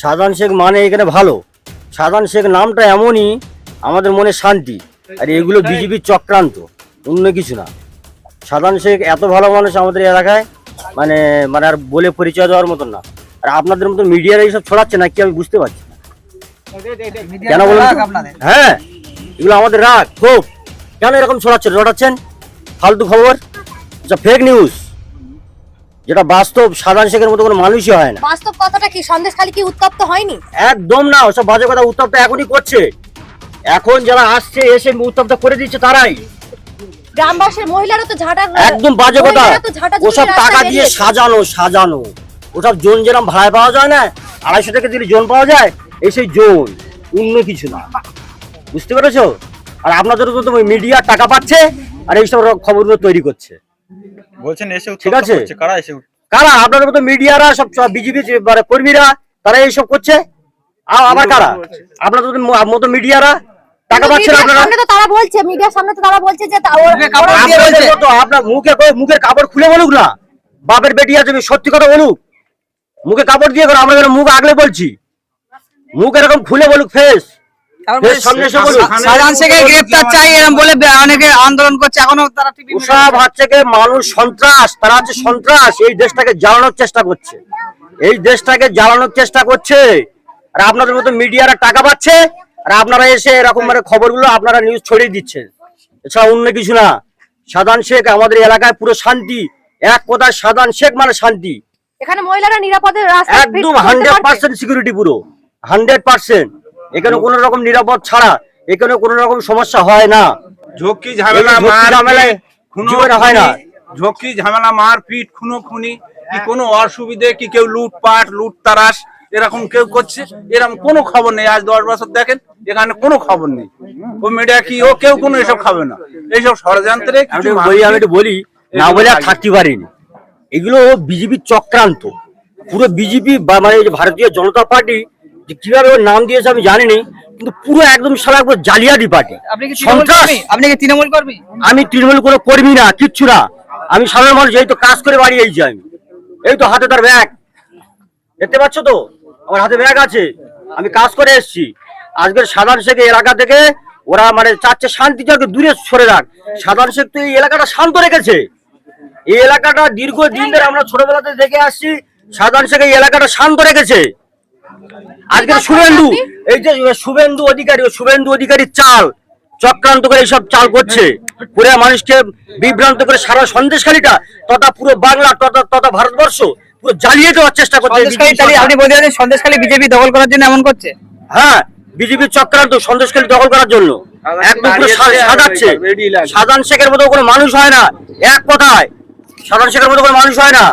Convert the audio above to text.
সাধারণ শেখ মানে এখানে ভালো। সাধারণ শেখ নামটা এমনই আমাদের মনে শান্তি। আর এগুলো বিজেপির চক্রান্ত অন্য কিছু না। সাধারণ শেখ এত ভালো মানুষ আমাদের এলাকায় মানে মানে আর বলে পরিচয় দেওয়ার মতন না। আর আপনাদের মতো মিডিয়ারা এইসব ছড়াচ্ছে না কি আমি বুঝতে পারছি না। কেন বলুন? হ্যাঁ এগুলো আমাদের রাগ খুব। কেন এরকম ছড়াচ্ছে ছড়াচ্ছেন ফালতু খবর? যা ফেক নিউজ যেটা বাস্তব সাধারণ শেখের মতো কোনো মানুষই হয় না। বাস্তব কথাটা কি? সন্দেশ খালি কি উত্তপ্ত হয়নি? একদম না ওসব বাজে কথা উত্তপ্ত এখনই করছে। এখন যারা আসছে এসে উত্তপ্ত করে দিচ্ছে তারাই। গ্রামবাসীর মহিলারা তো ঝাঁটা একদম বাজে কথা। ওসব টাকা দিয়ে সাজানো সাজানো। ওসব জোন যেরকম ভাড়ায় পাওয়া যায় না আড়াইশো টাকা দিলে জোন পাওয়া যায় এই সেই জোন অন্য কিছু না। বুঝতে পেরেছ? আর আপনাদের তো মিডিয়া টাকা পাচ্ছে আর এইসব খবরগুলো তৈরি করছে। বলছেন এসে ঠিক আছে। কারা এসে কারা? আপনাদের মতো মিডিয়ারা সব বিজেপি মানে কর্মীরা তারা এইসব করছে? আবার কারা? আপনাদের মতো মিডিয়ারা? টাকা পাচ্ছেন আপনারা? সামনে তো তারা বলছে মিডিয়ার সামনে তো তারা বলছে যে তা- ওরা- ওরা- আপনাদের মতো আপনার মুখে মুখের কাপড় খুলে বলুক না। বাপের বেটি আছে সত্যি কথা বলুক। মুখে কাপড় দিয়ে আমরা যেন মুখ আগলে বলছি। মুখ এরকম খুলে বলুক ফেস ফেস সামনে এসে বলুক সাধারণ শেখের গ্রেপ্তার চাই এরকম বলে বে- অনেকে আন্দোলন করছে। এখনও তারা টিভি ওসব হচ্ছে কি মানুষ সন্ত্রাস তারা হচ্ছে সন্ত্রাস এই দেশটাকে জ্বালানোর চেষ্টা করছে। এই দেশটাকে জ্বালানোর চেষ্টা করছে আর আপনাদের মতো মিডিয়ারা টাকা পাচ্ছে আর আপনারা এসে এরকম মানে খবরগুলো আপনারা নিউজ ছড়িয়ে দিচ্ছেন। এছাড়া অন্য কিছু না। সাধারণ শেখ আমাদের এলাকায় পুরো শান্তি। এক কথায় সাধারণ শেখ মানে শান্তি। এখানে মহিলারা নিরাপদে একদম হান্ড্রেড পার্সেন্ট সিকিউরিটি পুরো। হান্ড্রেড পার্সেন্ট এখানে কোনো রকম নিরাপদ ছাড়া এখানে কোনো রকম সমস্যা হয় না। ঝোঁকি ঝামেলা ঝামেলায় হয় না। ঝোঁকি ঝামেলা মারপিট খুনো খুনি কি কোনো অসুবিধে কি কেউ লুটপাট লুট তারাস এরকম কেউ করছে? এরকম কোনো খবর নেই। আজ দশ বছর দেখেন এখানে কোনো খবর নেই। ও মিডিয়া কি ও কেউ কোনো এসব খাবে না। এইসব ষড়যন্ত্রে আমি একটু বলি আমি একটু বলি না বলে আর থাকতে পারিনি এগুলো বিজেপির চক্রান্ত। পুরো বিজেপি বা মানে ভারতীয় জনতা পার্টি যে কীভাবে ওর নাম দিয়েছে আমি জানিনি কিন্তু পুরো একদম সারা একবার জালিয়াতি পার্টি আপনি কি তৃণমূল সন্ত্রাস! কর্মী? আপনি কি তৃণমূল কর্মী? আমি তৃণমূল কোনো কর্মী না কিচ্ছু না। আমি সাধারণ মানুষ এই তো কাজ করে বাড়ি এই আমি। এই তো হাতে তার ব্যাগ দেখতে পাচ্ছ তো? আমার হাতে ব্যাগ আছে। আমি কাজ করে এসেছি। আজকের সাধারণ শেখ এলাকা থেকে ওরা মানে চাচ্ছে শান্তি চলকে দূরে সরে রাখ সাধারণ শেখ তো এই এলাকাটা শান্ত রেখেছে। এই এলাকাটা দীর্ঘ দিন ধরে আমরা ছোটবেলাতে দেখে আসছি সাধারণ শেখ এই এলাকাটা শান্ত রেখেছে। আজকে শুভেন্দু এই যে শুভেন্দু অধিকারী শুভেন্দু অধিকারীর চাল চক্রান্ত করে এইসব চাল করছে। পুরো মানুষকে বিভ্রান্ত করে সারা সন্দেশখালীটা তথা পুরো বাংলা তথা তথা ভারতবর্ষ পুরো জ্বালিয়ে দেওয়ার চেষ্টা করছে আপনি বলতে সন্দেশখালী বিজেপি দখল করার জন্য এমন করছে? হ্যাঁ বিজেপির চক্রান্ত সন্দেশখালী দখল করার জন্য। একদম পুরো সাজাচ্ছে। সাধারণ শেখের মতো কোনো মানুষ হয় না এক কথায়। সাধারণ শেখের মতো কোনো মানুষ হয় না।